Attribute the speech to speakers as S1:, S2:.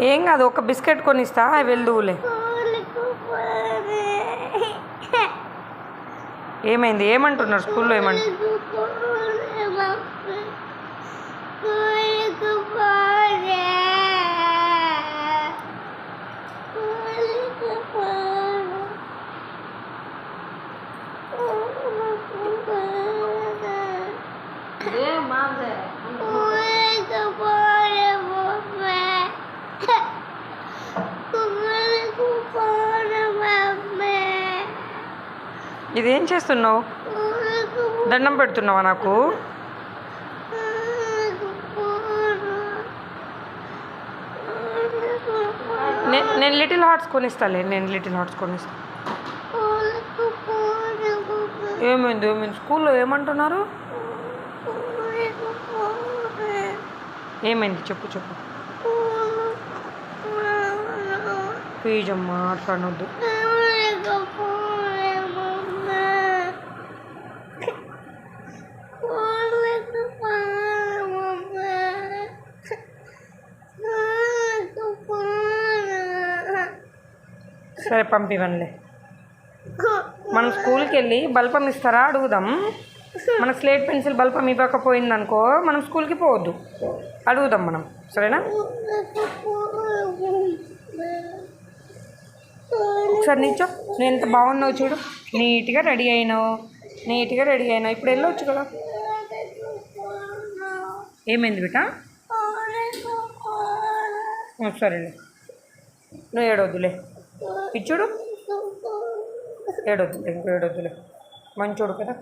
S1: ఏం కాదు ఒక బిస్కెట్ కొనిస్తా వెళ్దువులే ఏమైంది? ఏమంటున్నారు? స్కూల్లో ఏమంటారు ఇదేం చేస్తున్నావు? దండం పెడుతున్నావా నాకు? నేను లిటిల్ హార్ట్స్ కొనిస్తాలే నేను లిటిల్ హార్ట్స్ కొనిస్తా. ఏమైంది ఏమైంది? స్కూల్లో ఏమంటున్నారు? ఏమైంది? చెప్పు చెప్పు. ప్లీజ్ అమ్మా అట్లా అనొద్దు. సరే పంపివన్లే మనం స్కూల్కి వెళ్ళి బల్పం ఇస్తారా? అడుగుదాం. మన స్లేట్ పెన్సిల్ బల్పం ఇవ్వకపోయింది అనుకో మనం స్కూల్కి పోవద్దు. అడుగుదాం మనం. సరేనా? ఒకసారి నిల్చో. నేను ఎంత బాగున్నావు చూడు. నీట్గా రెడీ అయినావు. నీట్గా రెడీ అయినావు. ఇప్పుడు వెళ్ళవచ్చు కదా. ఏమైంది బిట? సరేలే. నువ్వు ఏడవద్దులే. ఇచ్చుడు? ఏడొద్దులే ఇంకో ఏడొద్దులే. మంచోడు కదా.